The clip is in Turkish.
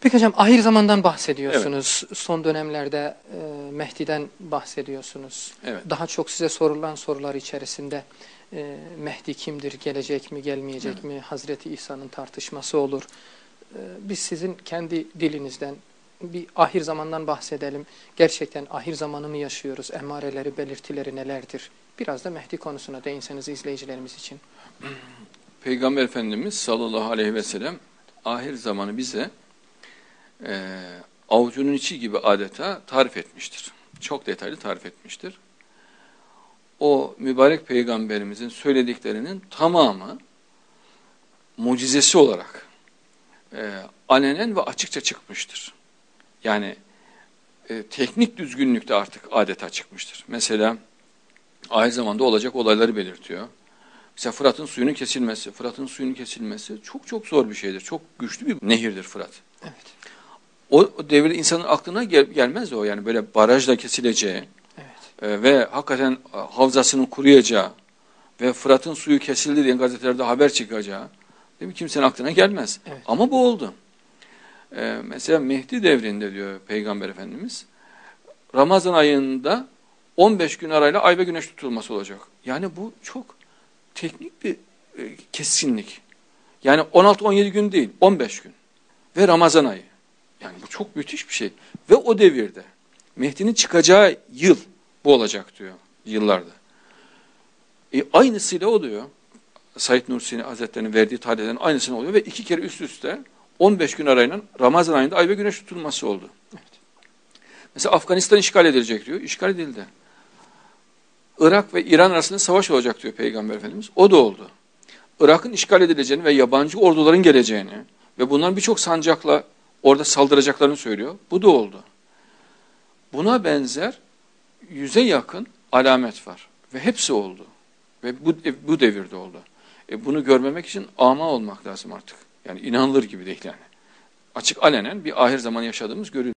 Peki hocam ahir zamandan bahsediyorsunuz. Son dönemlerde e, Mehdi'den bahsediyorsunuz. Evet. Daha çok size sorulan sorular içerisinde e, Mehdi kimdir, gelecek mi, gelmeyecek Evet. mi, Hazreti İsa'nın tartışması olur. E, biz sizin kendi dilinizden bir ahir zamandan bahsedelim. Gerçekten ahir zamanı mı yaşıyoruz? Emareleri, belirtileri nelerdir? Biraz da Mehdi konusuna değinseniz izleyicilerimiz için. Peygamber Efendimiz sallallahu aleyhi ve sellem ahir zamanı bize e, avucunun içi gibi adeta tarif etmiştir. Çok detaylı tarif etmiştir. O mübarek peygamberimizin söylediklerinin tamamı mucizesi olarak e, alenen ve açıkça çıkmıştır. Yani e, teknik düzgünlükte artık adeta çıkmıştır. Mesela ahir zamanda olacak olayları belirtiyor. Mesela Fırat'ın suyunun kesilmesi, Fırat'ın suyunun kesilmesi çok çok zor bir şeydir. Çok güçlü bir nehirdir Fırat. Evet. O, devirde insanın aklına gel, gelmez o yani böyle barajla kesileceği Evet. e, ve hakikaten e, havzasının kuruyacağı ve Fırat'ın suyu kesildi diye gazetelerde haber çıkacağı değil mi? kimsenin aklına gelmez. Evet. Ama bu oldu. E, mesela Mehdi devrinde diyor Peygamber Efendimiz Ramazan ayında 15 gün arayla ay ve güneş tutulması olacak. Yani bu çok teknik bir e, kesinlik. Yani 16-17 gün değil, 15 gün. Ve Ramazan ayı. Yani bu çok müthiş bir şey. Ve o devirde Mehdi'nin çıkacağı yıl bu olacak diyor yıllarda. E, aynısıyla oluyor. Said Nursi'nin Hazretleri'nin verdiği tarihlerin aynısını oluyor ve iki kere üst üste 15 gün arayla Ramazan ayında ay ve güneş tutulması oldu. Mesela Afganistan işgal edilecek diyor. İşgal edildi. Irak ve İran arasında savaş olacak diyor Peygamber Efendimiz. O da oldu. Irak'ın işgal edileceğini ve yabancı orduların geleceğini ve bunların birçok sancakla orada saldıracaklarını söylüyor. Bu da oldu. Buna benzer yüze yakın alamet var. Ve hepsi oldu. Ve bu, bu devirde oldu. E bunu görmemek için ama olmak lazım artık. Yani inanılır gibi değil yani. Açık alenen bir ahir zaman yaşadığımız görülüyor.